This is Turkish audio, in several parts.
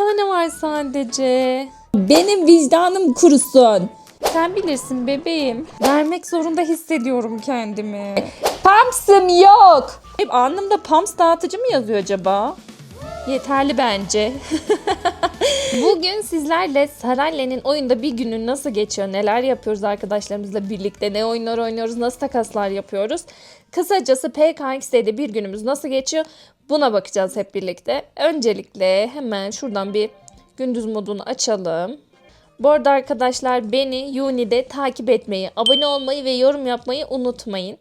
tane var sadece. Benim vicdanım kurusun. Sen bilirsin bebeğim. Vermek zorunda hissediyorum kendimi. Pumps'ım yok. Hep alnımda pumps dağıtıcı mı yazıyor acaba? Yeterli bence. Bugün sizlerle Sarayle'nin oyunda bir günün nasıl geçiyor, neler yapıyoruz arkadaşlarımızla birlikte, ne oyunlar oynuyoruz, nasıl takaslar yapıyoruz. Kısacası PKX'de bir günümüz nasıl geçiyor buna bakacağız hep birlikte. Öncelikle hemen şuradan bir gündüz modunu açalım. Bu arada arkadaşlar beni Uni'de takip etmeyi, abone olmayı ve yorum yapmayı unutmayın.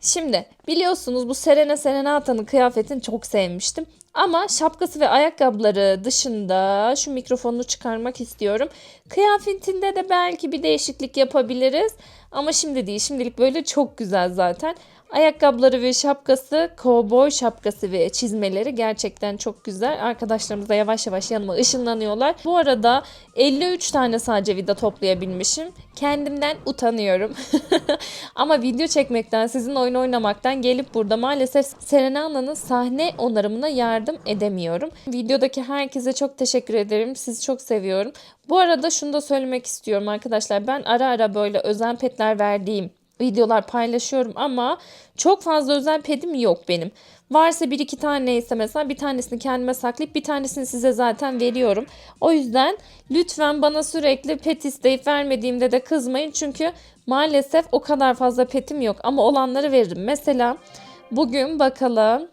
Şimdi biliyorsunuz bu Serena Serenata'nın kıyafetini çok sevmiştim. Ama şapkası ve ayakkabıları dışında şu mikrofonunu çıkarmak istiyorum. Kıyafetinde de belki bir değişiklik yapabiliriz. Ama şimdi değil. Şimdilik böyle çok güzel zaten. Ayakkabıları ve şapkası, kovboy şapkası ve çizmeleri gerçekten çok güzel. Arkadaşlarımız da yavaş yavaş yanıma ışınlanıyorlar. Bu arada 53 tane sadece vida toplayabilmişim. Kendimden utanıyorum. Ama video çekmekten, sizin oyun oynamaktan gelip burada maalesef Serena'nın sahne onarımına yardım edemiyorum. Videodaki herkese çok teşekkür ederim. Sizi çok seviyorum. Bu arada şunu da söylemek istiyorum arkadaşlar. Ben ara ara böyle özel petler verdiğim videolar paylaşıyorum ama çok fazla özel pedim yok benim. Varsa bir iki tane ise mesela bir tanesini kendime saklayıp bir tanesini size zaten veriyorum. O yüzden lütfen bana sürekli pet isteyip vermediğimde de kızmayın. Çünkü maalesef o kadar fazla petim yok ama olanları veririm. Mesela bugün bakalım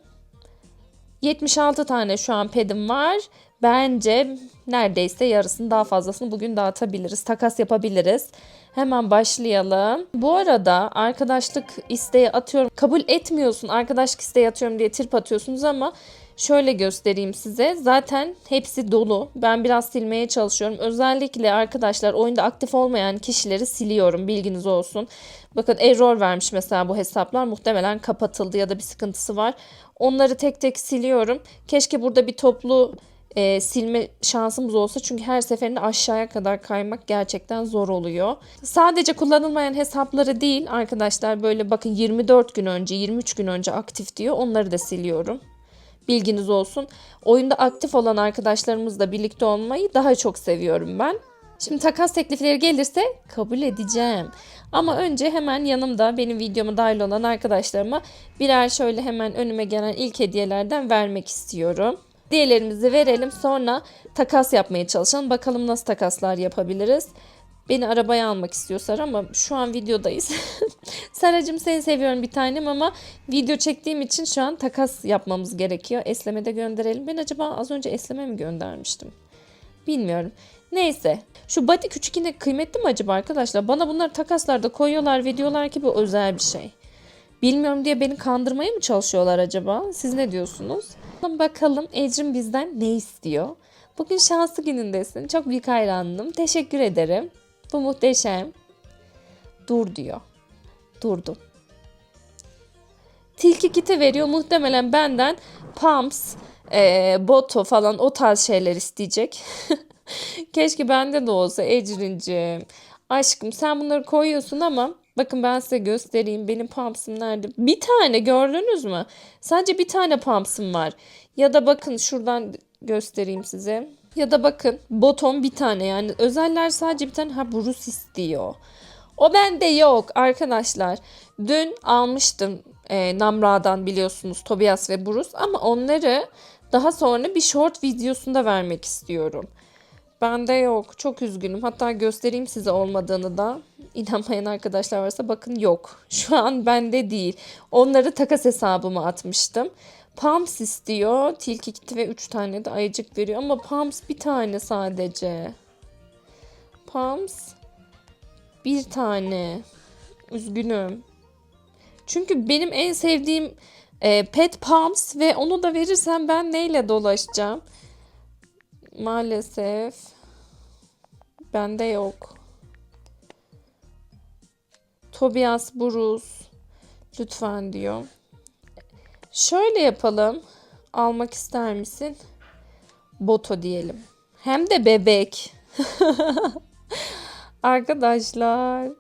76 tane şu an pedim var. Bence neredeyse yarısını daha fazlasını bugün dağıtabiliriz. Takas yapabiliriz. Hemen başlayalım. Bu arada arkadaşlık isteği atıyorum. Kabul etmiyorsun arkadaşlık isteği atıyorum diye trip atıyorsunuz ama şöyle göstereyim size. Zaten hepsi dolu. Ben biraz silmeye çalışıyorum. Özellikle arkadaşlar oyunda aktif olmayan kişileri siliyorum. Bilginiz olsun. Bakın error vermiş mesela bu hesaplar. Muhtemelen kapatıldı ya da bir sıkıntısı var. Onları tek tek siliyorum. Keşke burada bir toplu e, silme şansımız olsa çünkü her seferinde aşağıya kadar kaymak gerçekten zor oluyor. Sadece kullanılmayan hesapları değil arkadaşlar böyle bakın 24 gün önce 23 gün önce aktif diyor onları da siliyorum. Bilginiz olsun. Oyunda aktif olan arkadaşlarımızla birlikte olmayı daha çok seviyorum ben. Şimdi takas teklifleri gelirse kabul edeceğim. Ama önce hemen yanımda benim videoma dahil olan arkadaşlarıma birer şöyle hemen önüme gelen ilk hediyelerden vermek istiyorum. Hediyelerimizi verelim sonra takas yapmaya çalışalım. Bakalım nasıl takaslar yapabiliriz. Beni arabaya almak istiyor Sara ama şu an videodayız. Saracığım seni seviyorum bir tanem ama video çektiğim için şu an takas yapmamız gerekiyor. Esleme de gönderelim. Ben acaba az önce Esleme mi göndermiştim? Bilmiyorum. Neyse. Şu body küçük kıymetli mi acaba arkadaşlar? Bana bunlar takaslarda koyuyorlar ve ki bu özel bir şey. Bilmiyorum diye beni kandırmaya mı çalışıyorlar acaba? Siz ne diyorsunuz? Bakalım Ecrin bizden ne istiyor? Bugün şanslı günündesin. Çok büyük hayranım. Teşekkür ederim. Bu muhteşem. Dur diyor. Durdum. Tilki kiti veriyor. Muhtemelen benden pumps, e, boto falan o tarz şeyler isteyecek. Keşke bende de olsa Ecrin'cim. Aşkım sen bunları koyuyorsun ama bakın ben size göstereyim. Benim pumps'ım nerede? Bir tane gördünüz mü? Sadece bir tane pumps'ım var. Ya da bakın şuradan göstereyim size. Ya da bakın boton bir tane yani özeller sadece bir tane. Ha Bruce istiyor. O bende yok arkadaşlar. Dün almıştım e, Namra'dan biliyorsunuz Tobias ve Bruce ama onları daha sonra bir short videosunda vermek istiyorum. Bende yok. Çok üzgünüm. Hatta göstereyim size olmadığını da. İnanmayan arkadaşlar varsa bakın yok. Şu an bende değil. Onları takas hesabıma atmıştım. Pams istiyor. Tilki gitti ve 3 tane de ayıcık veriyor. Ama Pams bir tane sadece. Pams bir tane. Üzgünüm. Çünkü benim en sevdiğim e, pet Pams ve onu da verirsem ben neyle dolaşacağım? Maalesef bende yok. Tobias Bruce lütfen diyor. Şöyle yapalım. Almak ister misin? Boto diyelim. Hem de bebek. Arkadaşlar.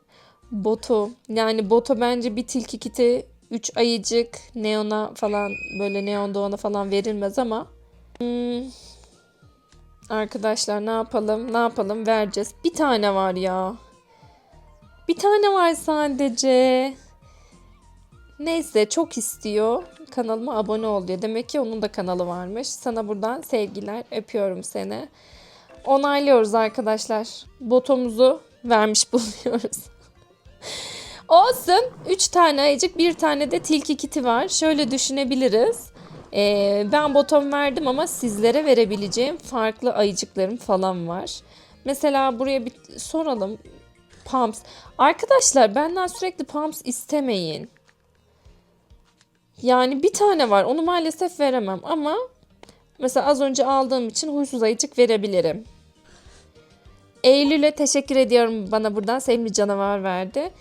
Boto. Yani Boto bence bir tilki kiti 3 ayıcık Neon'a falan böyle Neon Doğan'a falan verilmez ama hmm, Arkadaşlar ne yapalım? Ne yapalım? Vereceğiz. Bir tane var ya. Bir tane var sadece. Neyse çok istiyor. Kanalıma abone ol diyor. Demek ki onun da kanalı varmış. Sana buradan sevgiler. Öpüyorum seni. Onaylıyoruz arkadaşlar. Botomuzu vermiş bulunuyoruz. Olsun. 3 tane ayıcık, bir tane de tilki kiti var. Şöyle düşünebiliriz. Ee, ben botom verdim ama sizlere verebileceğim farklı ayıcıklarım falan var. Mesela buraya bir soralım. Pumps. Arkadaşlar benden sürekli pumps istemeyin. Yani bir tane var. Onu maalesef veremem ama mesela az önce aldığım için huysuz ayıcık verebilirim. Eylül'e teşekkür ediyorum bana buradan sevimli canavar verdi.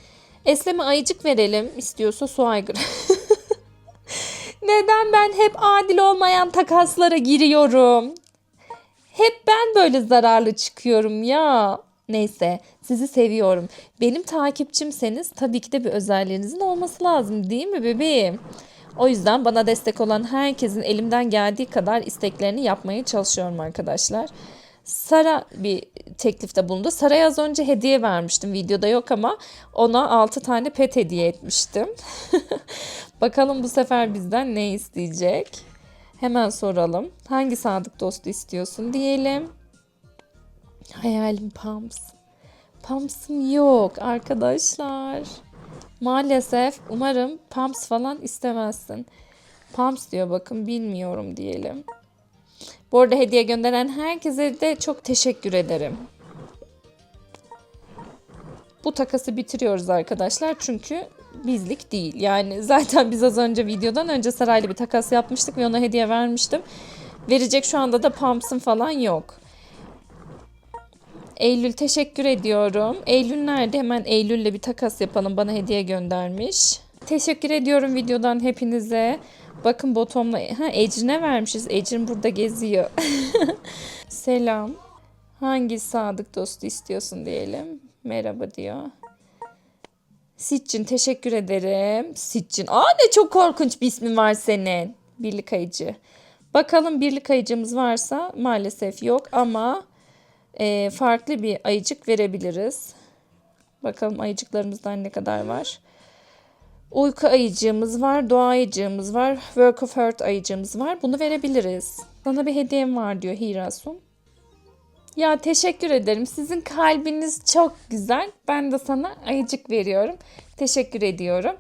Eslem'e ayıcık verelim istiyorsa su aygırı. Neden ben hep adil olmayan takaslara giriyorum? Hep ben böyle zararlı çıkıyorum ya. Neyse sizi seviyorum. Benim takipçimseniz tabii ki de bir özelliğinizin olması lazım değil mi bebeğim? O yüzden bana destek olan herkesin elimden geldiği kadar isteklerini yapmaya çalışıyorum arkadaşlar. Sara bir teklifte bulundu. Sara'ya az önce hediye vermiştim. Videoda yok ama ona 6 tane pet hediye etmiştim. Bakalım bu sefer bizden ne isteyecek? Hemen soralım. Hangi sadık dostu istiyorsun diyelim. Hayalim Pams. Pams'ım yok arkadaşlar. Maalesef umarım Pams falan istemezsin. Pams diyor bakın bilmiyorum diyelim. Bu arada hediye gönderen herkese de çok teşekkür ederim. Bu takası bitiriyoruz arkadaşlar çünkü bizlik değil. Yani zaten biz az önce videodan önce Saray'la bir takas yapmıştık ve ona hediye vermiştim. Verecek şu anda da Pumps'ın falan yok. Eylül teşekkür ediyorum. Eylül nerede? Hemen Eylül'le bir takas yapalım. Bana hediye göndermiş. Teşekkür ediyorum videodan hepinize. Bakın botomla ha Ecrin'e vermişiz. Ecrin burada geziyor. Selam. Hangi sadık dostu istiyorsun diyelim. Merhaba diyor. Sitcin teşekkür ederim. Sitcin. Aa ne çok korkunç bir ismin var senin. Birlik ayıcı. Bakalım birlik ayıcımız varsa maalesef yok ama e, farklı bir ayıcık verebiliriz. Bakalım ayıcıklarımızdan ne kadar var. Uyku ayıcığımız var, doğa ayıcığımız var, work of hurt ayıcığımız var. Bunu verebiliriz. Sana bir hediyem var diyor Hirasun. Ya teşekkür ederim. Sizin kalbiniz çok güzel. Ben de sana ayıcık veriyorum. Teşekkür ediyorum.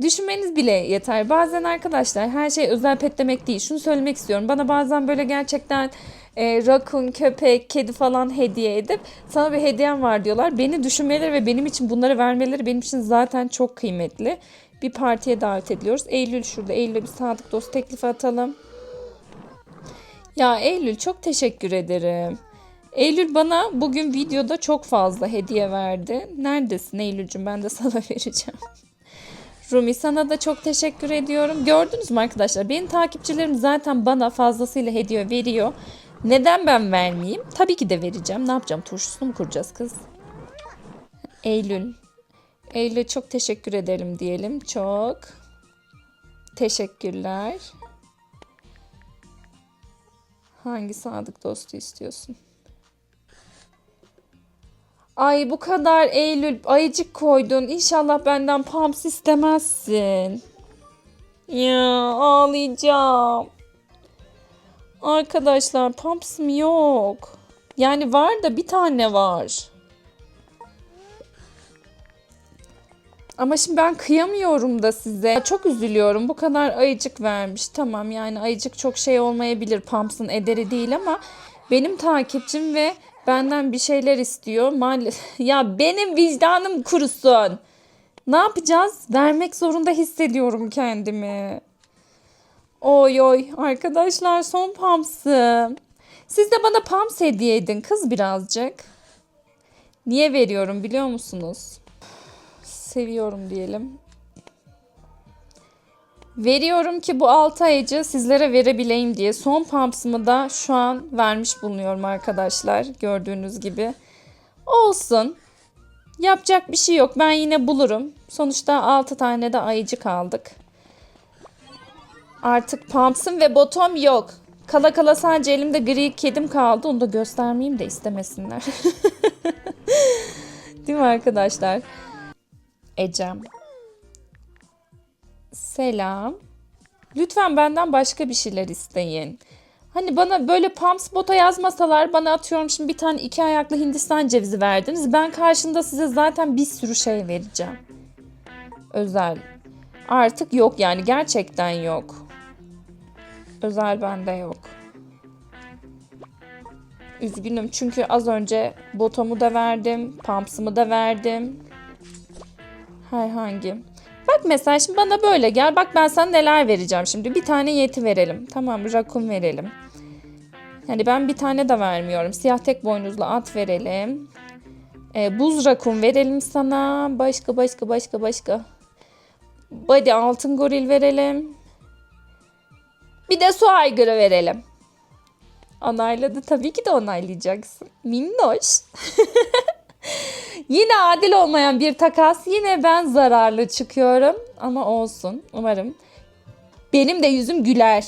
Düşünmeniz bile yeter. Bazen arkadaşlar her şey özel pet demek değil. Şunu söylemek istiyorum. Bana bazen böyle gerçekten e, rakun, köpek, kedi falan hediye edip sana bir hediyem var diyorlar. Beni düşünmeleri ve benim için bunları vermeleri benim için zaten çok kıymetli. Bir partiye davet ediyoruz. Eylül şurada. Eylül'e bir sadık dost teklifi atalım. Ya Eylül çok teşekkür ederim. Eylül bana bugün videoda çok fazla hediye verdi. Neredesin Eylül'cüm ben de sana vereceğim. Rumi sana da çok teşekkür ediyorum. Gördünüz mü arkadaşlar? Benim takipçilerim zaten bana fazlasıyla hediye veriyor. Neden ben vermeyeyim? Tabii ki de vereceğim. Ne yapacağım? Turşusunu mu kuracağız kız? Eylül. Eylül'e çok teşekkür ederim diyelim. Çok. Teşekkürler. Hangi sadık dostu istiyorsun? Ay bu kadar Eylül ayıcık koydun. İnşallah benden pams istemezsin. Ya ağlayacağım. Arkadaşlar pumps'ım yok. Yani var da bir tane var. Ama şimdi ben kıyamıyorum da size. Çok üzülüyorum. Bu kadar ayıcık vermiş. Tamam yani ayıcık çok şey olmayabilir. Pumps'ın ederi değil ama benim takipçim ve benden bir şeyler istiyor. Maalesef ya benim vicdanım kurusun. Ne yapacağız? Vermek zorunda hissediyorum kendimi. Oy oy arkadaşlar son pumps'ım. Siz de bana pumps hediye edin kız birazcık. Niye veriyorum biliyor musunuz? Seviyorum diyelim. Veriyorum ki bu 6 ayıcı sizlere verebileyim diye. Son pumps'ımı da şu an vermiş bulunuyorum arkadaşlar. Gördüğünüz gibi. Olsun. Yapacak bir şey yok. Ben yine bulurum. Sonuçta 6 tane de ayıcık aldık. Artık pumps'ım ve botom yok. Kala kala sadece elimde gri kedim kaldı. Onu da göstermeyeyim de istemesinler. Değil mi arkadaşlar? Ecem. Selam. Lütfen benden başka bir şeyler isteyin. Hani bana böyle Pumps Bota yazmasalar bana atıyorum şimdi bir tane iki ayaklı Hindistan cevizi verdiniz. Ben karşında size zaten bir sürü şey vereceğim. Özel. Artık yok yani gerçekten yok. Özel bende yok. Üzgünüm çünkü az önce botomu da verdim, pumps'ımı da verdim. Herhangi. Bak mesela şimdi bana böyle gel. Bak ben sana neler vereceğim şimdi. Bir tane yeti verelim. Tamam rakun verelim. Yani ben bir tane de vermiyorum. Siyah tek boynuzlu at verelim. Ee, buz rakun verelim sana. Başka başka başka başka. Body altın goril verelim. Bir de su aygırı verelim. Onayladı. Tabii ki de onaylayacaksın. Minnoş. Yine adil olmayan bir takas. Yine ben zararlı çıkıyorum. Ama olsun. Umarım. Benim de yüzüm güler.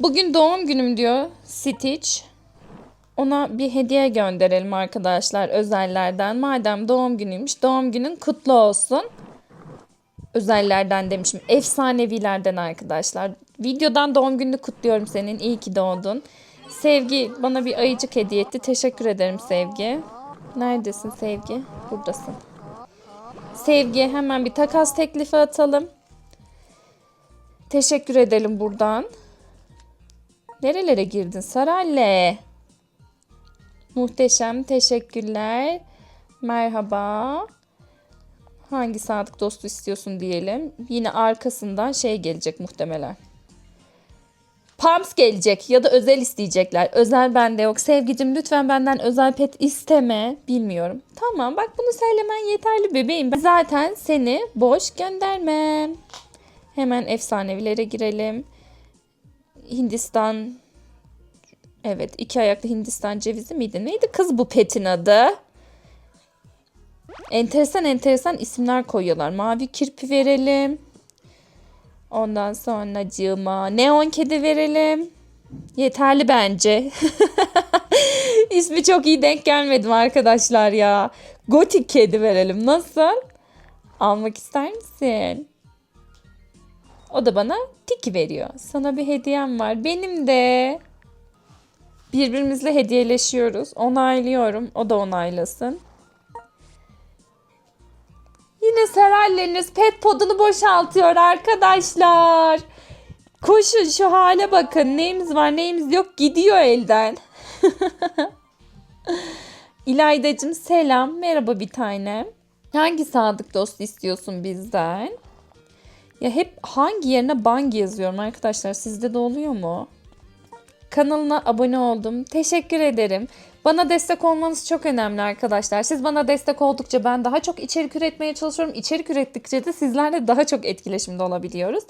Bugün doğum günüm diyor Stitch. Ona bir hediye gönderelim arkadaşlar özellerden. Madem doğum günüymüş doğum günün kutlu olsun. Özellerden demişim. Efsanevilerden arkadaşlar. Videodan doğum gününü kutluyorum senin. İyi ki doğdun. Sevgi bana bir ayıcık hediye etti. Teşekkür ederim Sevgi. Neredesin Sevgi? Buradasın. Sevgi hemen bir takas teklifi atalım. Teşekkür edelim buradan. Nerelere girdin Saralle? Muhteşem teşekkürler. Merhaba. Hangi sadık dostu istiyorsun diyelim. Yine arkasından şey gelecek muhtemelen. Pams gelecek ya da özel isteyecekler. Özel bende yok. Sevgicim lütfen benden özel pet isteme. Bilmiyorum. Tamam bak bunu söylemen yeterli bebeğim. Ben zaten seni boş göndermem. Hemen efsanevilere girelim. Hindistan Evet iki ayaklı Hindistan cevizi miydi? Neydi kız bu petin adı? Enteresan enteresan isimler koyuyorlar. Mavi kirpi verelim. Ondan sonra cığıma neon kedi verelim. Yeterli bence. İsmi çok iyi denk gelmedim arkadaşlar ya. Gotik kedi verelim. Nasıl? Almak ister misin? O da bana tiki veriyor. Sana bir hediyem var. Benim de. Birbirimizle hediyeleşiyoruz. Onaylıyorum. O da onaylasın. Yine Seralleriniz pet podunu boşaltıyor arkadaşlar. Koşun şu hale bakın. Neyimiz var neyimiz yok gidiyor elden. İlaydacığım selam. Merhaba bir tanem. Hangi sadık dost istiyorsun bizden? Ya hep hangi yerine bang yazıyorum arkadaşlar. Sizde de oluyor mu? Kanalına abone oldum. Teşekkür ederim. Bana destek olmanız çok önemli arkadaşlar. Siz bana destek oldukça ben daha çok içerik üretmeye çalışıyorum. İçerik ürettikçe de sizlerle daha çok etkileşimde olabiliyoruz.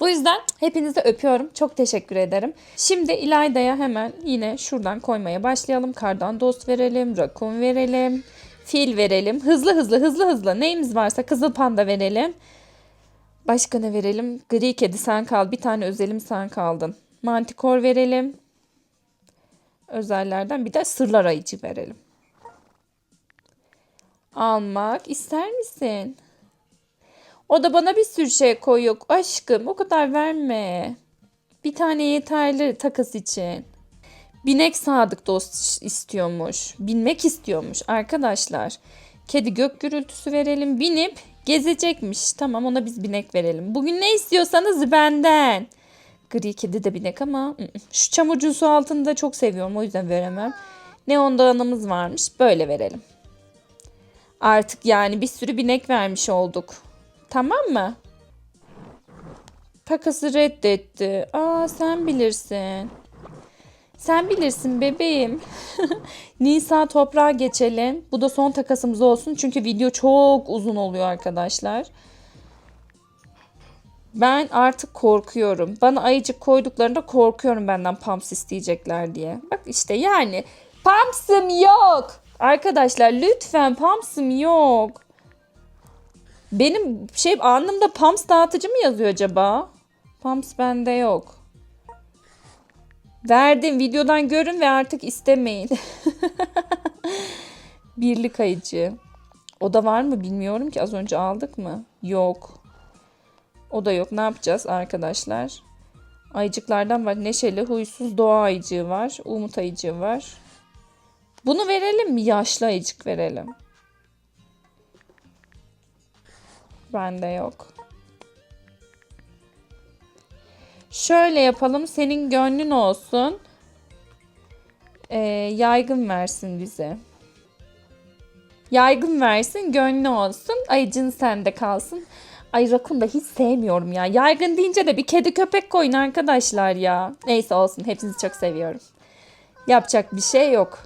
Bu yüzden hepinizi öpüyorum. Çok teşekkür ederim. Şimdi İlayda'ya hemen yine şuradan koymaya başlayalım. Kardan dost verelim, rakun verelim, fil verelim. Hızlı hızlı hızlı hızlı neyimiz varsa kızıl panda verelim. Başka ne verelim? Gri kedi sen kal. Bir tane özelim sen kaldın. Mantikor verelim. Özellerden bir de sırlar ayıcı verelim. Almak ister misin? O da bana bir sürü şey koyuyor. Aşkım o kadar verme. Bir tane yeterli takas için. Binek sadık dost istiyormuş. Binmek istiyormuş arkadaşlar. Kedi gök gürültüsü verelim. Binip gezecekmiş. Tamam ona biz binek verelim. Bugün ne istiyorsanız benden. Gri kedi de binek ama şu çamurcu su altını da çok seviyorum o yüzden veremem. Neon dağınımız varmış böyle verelim. Artık yani bir sürü binek vermiş olduk. Tamam mı? Takası reddetti. Aa sen bilirsin. Sen bilirsin bebeğim. Nisa toprağa geçelim. Bu da son takasımız olsun. Çünkü video çok uzun oluyor arkadaşlar. Ben artık korkuyorum. Bana ayıcık koyduklarında korkuyorum benden pumps isteyecekler diye. Bak işte yani pumps'ım yok. Arkadaşlar lütfen pumps'ım yok. Benim şey alnımda pumps dağıtıcı mı yazıyor acaba? Pumps bende yok. Verdim videodan görün ve artık istemeyin. Birlik ayıcı. O da var mı bilmiyorum ki az önce aldık mı? Yok. O da yok. Ne yapacağız arkadaşlar? Ayıcıklardan var. Neşeli, huysuz doğa ayıcığı var. Umut ayıcığı var. Bunu verelim mi? Yaşlı ayıcık verelim. Bende yok. Şöyle yapalım. Senin gönlün olsun. Ee, yaygın versin bize. Yaygın versin, gönlü olsun. Ayıcın sende kalsın. Ay rakun da hiç sevmiyorum ya. Yaygın deyince de bir kedi köpek koyun arkadaşlar ya. Neyse olsun. Hepinizi çok seviyorum. Yapacak bir şey yok.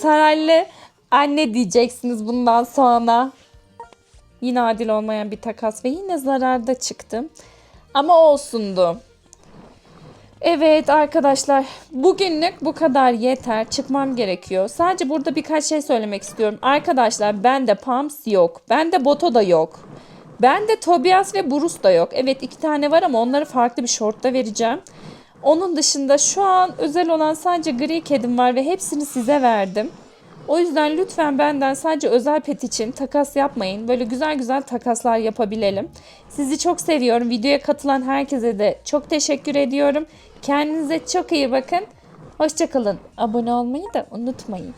Saraylı anne diyeceksiniz bundan sonra. Yine adil olmayan bir takas ve yine zararda çıktım. Ama olsundu. Evet arkadaşlar bugünlük bu kadar yeter. Çıkmam gerekiyor. Sadece burada birkaç şey söylemek istiyorum. Arkadaşlar bende Pams yok. Bende Boto da yok. Bende Tobias ve Bruce da yok. Evet iki tane var ama onları farklı bir shortta vereceğim. Onun dışında şu an özel olan sadece gri kedim var ve hepsini size verdim. O yüzden lütfen benden sadece özel pet için takas yapmayın. Böyle güzel güzel takaslar yapabilelim. Sizi çok seviyorum. Videoya katılan herkese de çok teşekkür ediyorum. Kendinize çok iyi bakın. Hoşçakalın. Abone olmayı da unutmayın.